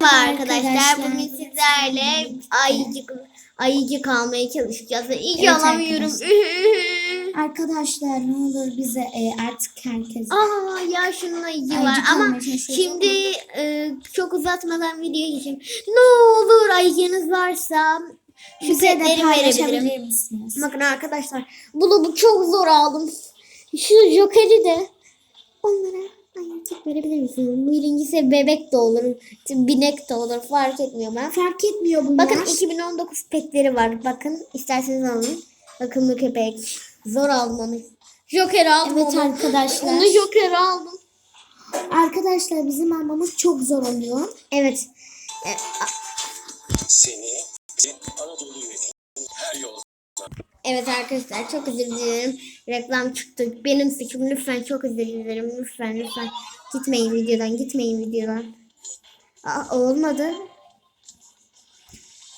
Merhaba arkadaşlar. arkadaşlar. Bugün sizlerle ayıcık ayıcık almaya çalışacağız. İyi Evet alamıyorum. Arkadaşlar ne olur bize e, artık herkes Aa ya şunun ayıcı var ama şimdi e, çok uzatmadan videoya geçeyim. Ne olur ayıcınız varsa şu bize setleri verebilirim. misiniz? Bakın arkadaşlar bunu bu çok zor aldım. Şu jokeri de onlara ayıcık verebilir misiniz? Birincisi bebek de olur, binek de olur fark etmiyor ben. Fark etmiyor bunlar. Bakın 2019 petleri var. Bakın isterseniz alın. Bakın bu köpek. Zor onu. Joker aldım Evet onu. arkadaşlar. Onu Joker aldım. Arkadaşlar bizim almamız çok zor oluyor. Evet. E, Seni Evet arkadaşlar çok özür dilerim. Reklam çıktı. Benim suçum. Lütfen çok özür dilerim. Lütfen lütfen. Gitmeyin videodan. Gitmeyin videodan. Aa, olmadı.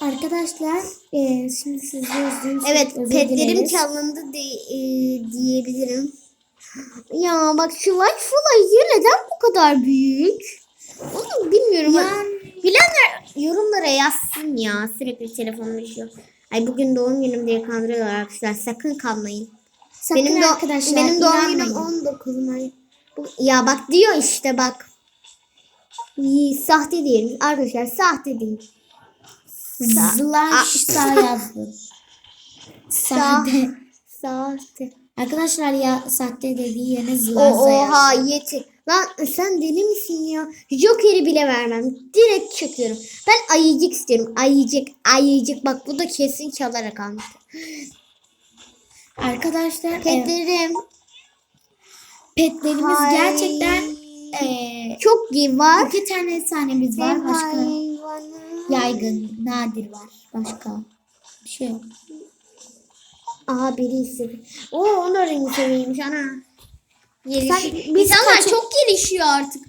Arkadaşlar e, şimdi siz yazdığınız Evet özür petlerim çalındı di- e, diyebilirim. Ya bak şu Watchful ayı neden bu kadar büyük? Onu bilmiyorum. Yani- Bilenler yorumlara yazsın ya. Sürekli telefonum düşüyor. Ay bugün doğum günüm diye kandırıyorlar arkadaşlar. Sakın kanmayın. Sakın benim do- arkadaşlar benim doğum günüm inanmayın. 19 May. Bu- Ya bak diyor işte bak. İyi, sahte değil. Arkadaşlar sahte değil. Slash sağ yazdım. Sahte. Sahte. Arkadaşlar ya sahte dediği yerine O, zlaza oha yazdım. Lan sen deli misin ya? Joker'i bile vermem. Direkt çekiyorum. Ben ayıcık istiyorum. Ayıcık, ayıcık. Bak bu da kesin çalarak almıştı. Arkadaşlar Petlerim. petlerimiz Hay- gerçekten e, Çok iyi var. iki tane sahnemiz var. Başka Hayvanı. yaygın, nadir var. Başka bir şey yok. Aha biri istedi. Oo onun rengi seviymiş ana. Geliş. Sen- biz İnsanlar kaç- çok gelişiyor artık.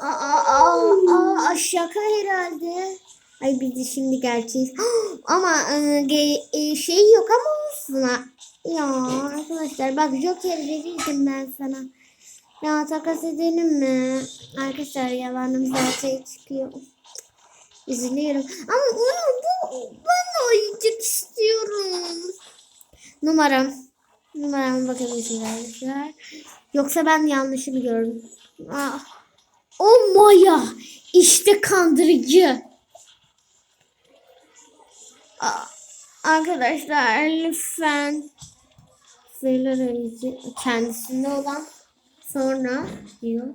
Aa, aa, aa, aa, şaka herhalde. Ay biz de şimdi gerçeğiz. ama e, ge- e, şey yok ama olsun. ha. Ya arkadaşlar bak Joker verirdim ben sana. Ya takas edelim mi? Arkadaşlar yalanımız ortaya çıkıyor. Üzülüyorum. Ama onu bu ben oyuncak istiyorum. Numaram. Numarama bakabilirsiniz arkadaşlar. Yoksa ben yanlışı mı? Ah. O Maya. İşte kandırıcı. Ah, Arkadaşlar lütfen sayılar arayıcı kendisinde olan sonra diyor.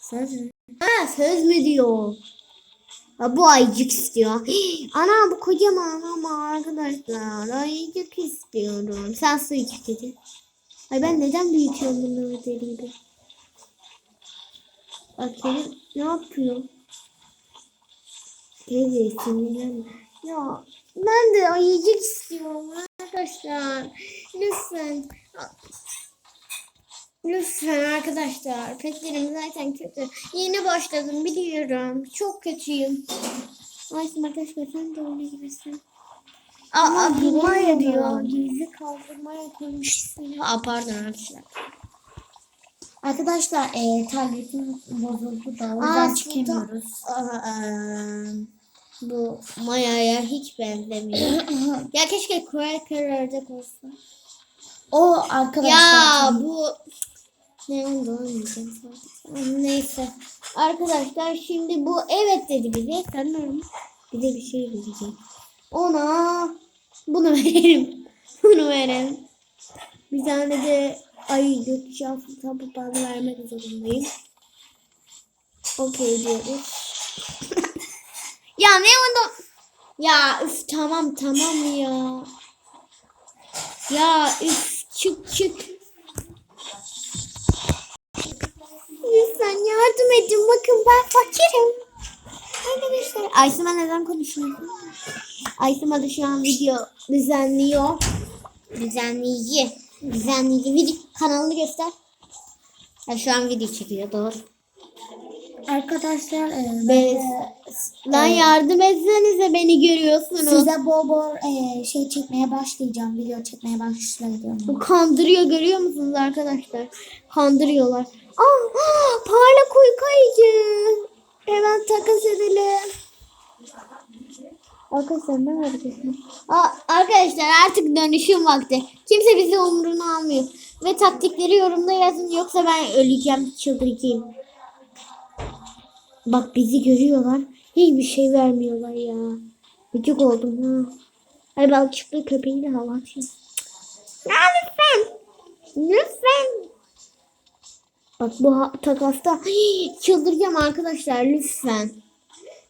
Söz mü? Ha söz mü diyor. Bu ayıcık istiyor. Ana bu kocaman ama arkadaşlar ayıcık istiyorum. Sen su iç dedi. Ay ben neden büyütüyorum bunları deli gibi. Ne yapıyor? Teyze sinirlenme. Ya ben de ayıcık istiyorum arkadaşlar. Lütfen. Lütfen arkadaşlar. Petlerim zaten kötü. Yeni başladım biliyorum. Çok kötüyüm. Ayşem arkadaşlar sen de öyle gibisin. Aa, Ama Maya diyor. Gizli kaldırmaya koymuşsun. Aa pardon arkadaşlar. Arkadaşlar e, tabletim bozuldu da o yüzden çıkamıyoruz. Bu Maya'ya hiç benzemiyor. ya keşke Cracker ördek olsa. O arkadaşlar. Ya bu ne oldu olmayacağım. Neyse. Arkadaşlar şimdi bu evet dedi bize. Sanırım bize bir şey verecek. Ona bunu verelim. Bunu verelim. Bir tane de ayı gökçe tabu bazı vermek zorundayım. Okey diyoruz. ya ne oldu? Ya üf tamam tamam ya. Ya üf çık çık. Lütfen yardım edin. Bakın ben fakirim. Arkadaşlar. Aysima neden konuşuyor? Aysima da şu an video düzenliyor. Düzenleyici. Düzenleyici. Video kanalını göster. Ya şu an video çekiyor doğru. Arkadaşlar e, ben Ben, lan yardım etsenize beni görüyorsunuz. size bol bol e, şey çekmeye başlayacağım. Video çekmeye başlayacağım. Bu kandırıyor görüyor musunuz arkadaşlar? Kandırıyorlar. Aa, aa parlak uyku ayıcı. Evet Hemen takas edelim. Arkadaşlar ne var? Aa, arkadaşlar artık dönüşüm vakti. Kimse bizi umruna almıyor. Ve taktikleri yorumda yazın yoksa ben öleceğim çıldıracağım. Bak bizi görüyorlar. Hiçbir şey vermiyorlar ya. Gıcık oldum ha. Ay bak çıktı köpeği de hava atıyor. Lütfen. Lütfen. Bak bu takasta Hii, çıldıracağım arkadaşlar lütfen.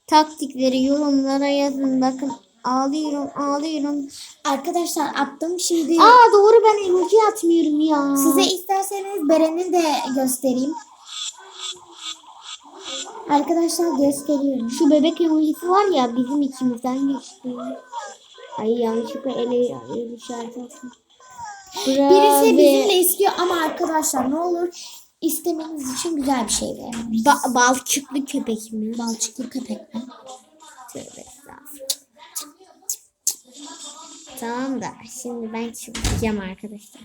Taktikleri yorumlara yazın bakın. Ağlıyorum ağlıyorum. Arkadaşlar attım şimdi. Aa doğru ben emoji atmıyorum ya. Size isterseniz Beren'i de göstereyim. Arkadaşlar gösteriyorum. şu bebek emojisi var ya bizim içimizden geçti. Ay yanlışlıkla ele ele işaret atmış. Birisi bizimle istiyor ama arkadaşlar ne olur istemeniz için güzel bir şey verin. Ba- balçıklı köpek mi? Balçıklı köpek mi? Tövbe. Tamam da şimdi ben çıkacağım arkadaşlar.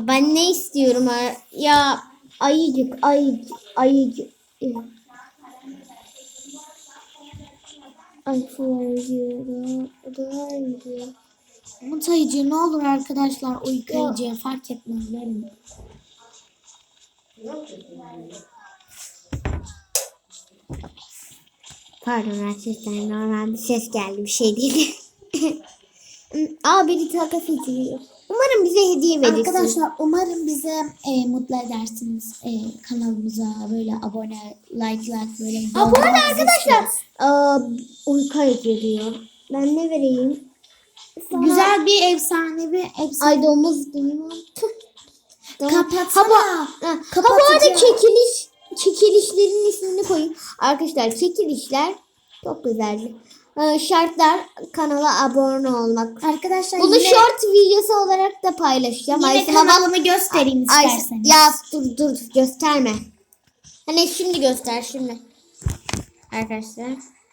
Ben ne istiyorum? Ya ayıcık ayıcık ayıcık. Ay ayıcık. ayıcık. Umut ayıcı ne olur arkadaşlar ayıcı fark etmez verin. Pardon arkadaşlar normal bir ses geldi bir şey değil. Aa biri takas ediyor. Umarım bize hediye verirsin. Arkadaşlar umarım bize e, mutlu edersiniz. E, kanalımıza böyle abone, like like böyle. Aa, bu arada arkadaşlar aa, uyku ediyor. Ben ne vereyim? Sana- Güzel bir efsanevi efsane. Ay domuz değil mi? Kapatsana. Ha, ha, bu arada çekiliş çekilişlerin ismini koyayım. Arkadaşlar çekilişler çok güzeldi. Ee, şartlar kanala abone olmak. Arkadaşlar Bunu yine, short videosu olarak da paylaşacağım. yine baba- kanalımı göstereyim Ay, isterseniz. ya dur dur gösterme. Hani şimdi göster şimdi. Arkadaşlar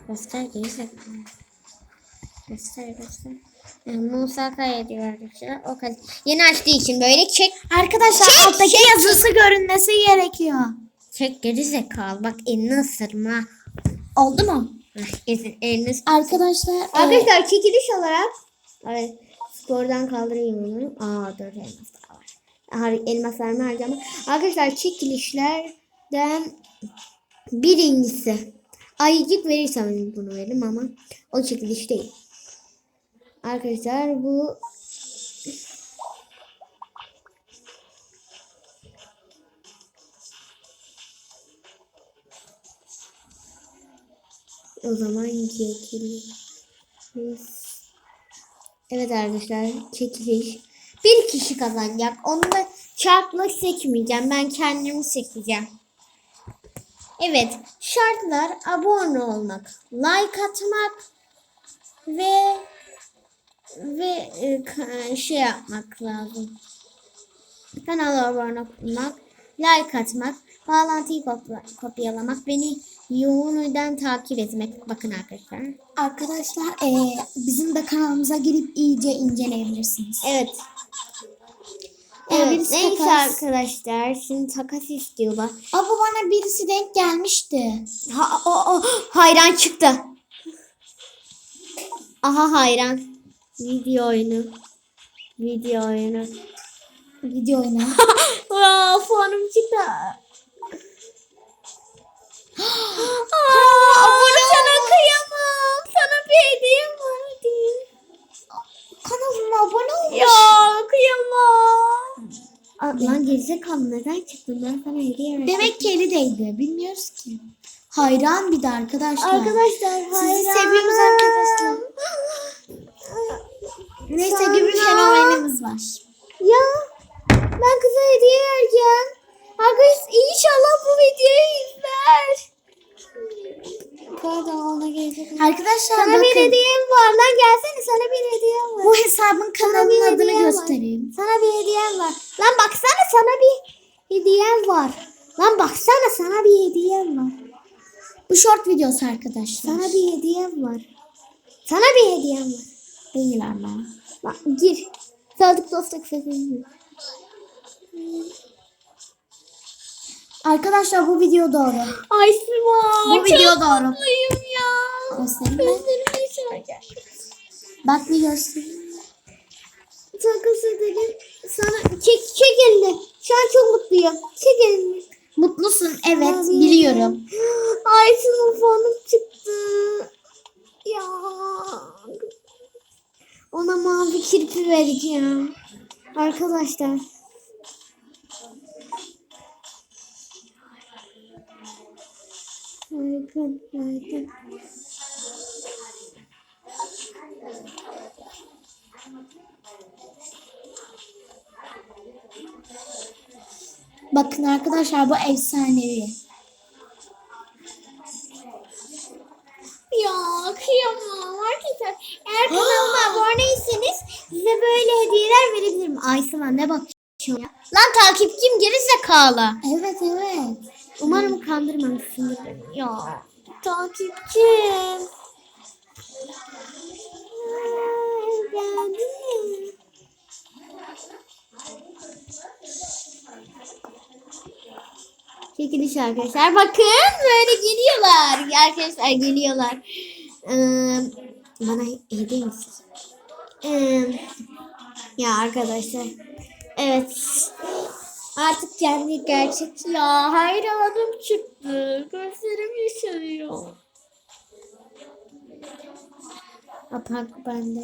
göster göster. Göster göster. Musa kaydediyor arkadaşlar. O kadar. Yeni açtığı için böyle çek. Arkadaşlar Çek, alttaki çek, yazısı görünmesi gerekiyor. Çek geri zekalı. Bak elini ısırma. Oldu mu? Heh, Elini, elini ıs- Arkadaşlar Arkadaşlar çekiliş olarak evet, spordan kaldırayım onu. Aa dur elmas daha var. Har elmaslarımı harcama. Arkadaşlar çekilişlerden birincisi ayıcık verirsem bunu veririm ama o çekiliş değil. Arkadaşlar bu o zaman çekiliş. Evet arkadaşlar çekiliş. Bir kişi kazanacak. Onu da çarpla seçmeyeceğim. Ben kendimi seçeceğim. Evet. Şartlar abone olmak, like atmak ve ve e, şey yapmak lazım. Kanala abone olmak, like atmak, bağlantıyı kopya- kopyalamak, beni yoğunluğundan takip etmek. Bakın arkadaşlar. arkadaşlar e, bizim de kanalımıza girip iyice inceleyebilirsiniz. Evet. Evet, birisi neyse takas. arkadaşlar şimdi takas istiyorlar. Ama bana birisi denk gelmişti. Ha, o, o, hayran çıktı. Aha hayran. Video oyunu. Video oyunu. Video oyunu. Aa, puanım çıktı. Ben sana hediye. Demek ki eli değdi. Bilmiyoruz ki. Hayran bir de arkadaşlar. Arkadaşlar Sizi hayranım. seviyoruz arkadaşlar. Neyse Sonra- gibi bir fenomenimiz var. Ya ben kıza hediye vereceğim. Arkadaşlar inşallah bu videoyu izler. Arkadaşlar Sana bir bakın. hediyem var. Lan gelsene sana bir hediyem var. Bu hesabın Sana bir kanalının adını hediyem var. göstereyim. Sana bir hediyem var. Lan baksana sana bir hediyem var. Lan baksana sana bir hediyem var. Bu short videosu arkadaşlar. Sana bir hediyem var. Sana bir hediyem var. değil ama. Bak gir. Sadık dostluk sesini. Arkadaşlar bu video doğru. Ay Sima. Bu video doğru. mutluyum ya. Göstereyim mi? Gözlerim yaşarken. Bak bir göstereyim. Takas edelim. Sana çek, çek elini. Şu an çok mutluyum. Çek elini. Mutlusun evet Abi. biliyorum. Ay fanım çıktı. Ya. Ona mavi kirpi vereceğim. Arkadaşlar. Harika, harika. Bakın arkadaşlar bu efsanevi. Ya kıyamam arkadaşlar. Eğer kanalıma aboneyseniz size böyle hediyeler verebilirim. Ay sana ne bakıyorsun ya? Lan takipçim geri zekalı. Evet evet. Umarım kandırmamışsındır. Ya takipçim. Beğendin mi? Çekiliş arkadaşlar. Bakın böyle geliyorlar. Arkadaşlar geliyorlar. Ee, bana hediye misin? Ee, ya arkadaşlar. Evet. Artık kendi gerçek ya hayranım çıktı. Gözlerim yaşarıyor. Atak bende.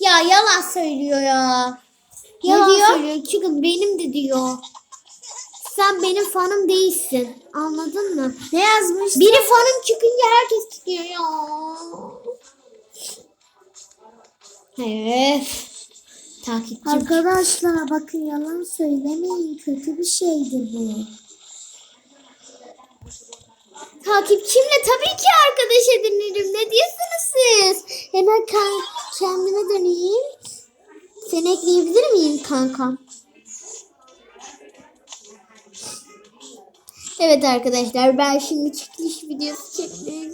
Ya yalan söylüyor ya. Yalan ne diyor? söylüyor. Çıkın benim de diyor. Sen benim fanım değilsin. Anladın mı? Ne yazmış? Biri fanım çıkınca herkes çıkıyor ya. Evet. Takipçim. Arkadaşlar bakın yalan söylemeyin. Kötü bir şeydir bu. Takipçimle tabii ki arkadaş edinirim. Ne diyorsunuz siz? Hemen kendime döneyim. Seni ekleyebilir miyim kankam? Evet arkadaşlar ben şimdi çekiliş videosu çekmeye.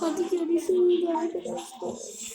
Hadi görüşürüz arkadaşlar.